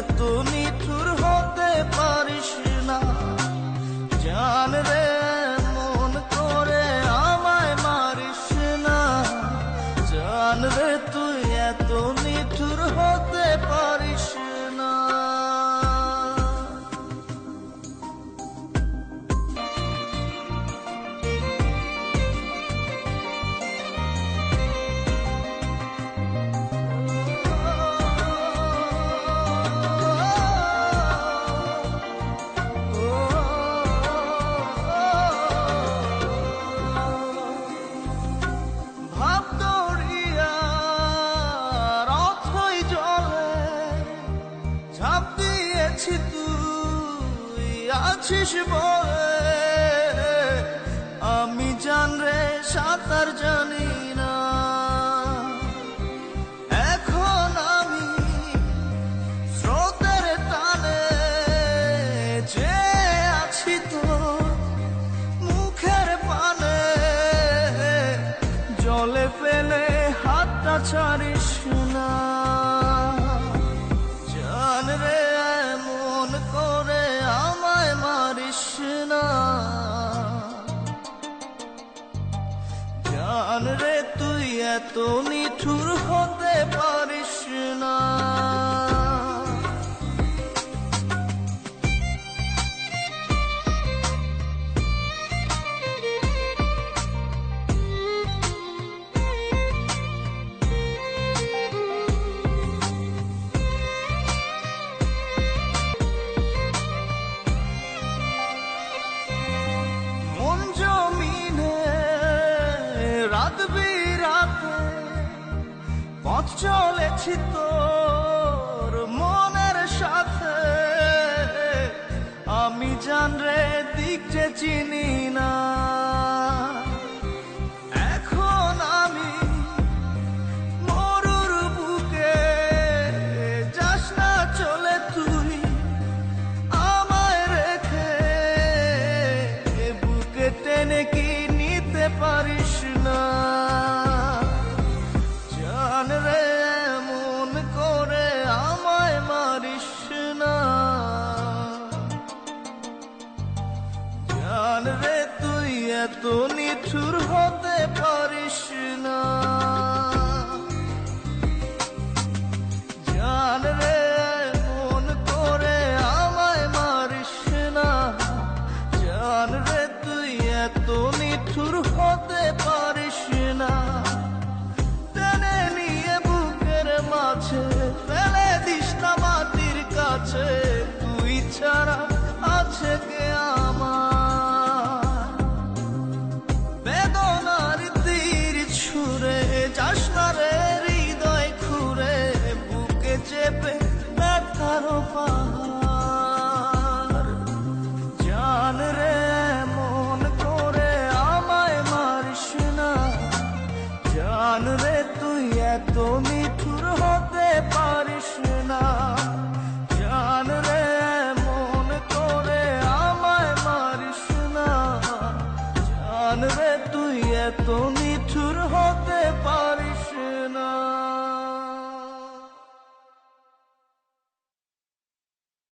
এত নিঠুর হতে পারিস না। জান রে, মন করে আমায় মারিস না। জান রে, তুই এত নিঠুর হতে পারিস আছিস বলে আমি জান রে, সাঁতার জানি না। এখন আমি স্রোতের টানে যে আছি তো মুখের পানে, জলে ফেলে হাতটা ছাড়িস এত নিঠুর হতে পারিস না। রাত পথ চলেছি তোর মনের সাথে। আমি জান রে, দিক যে চিনি না। এখন আমি মরুর বুকে, যাস না চলে তুই আমায় রেখে। বুকে টেনে কি নিতে পারিস শুরু হতে এত চুর হতে পারিস না।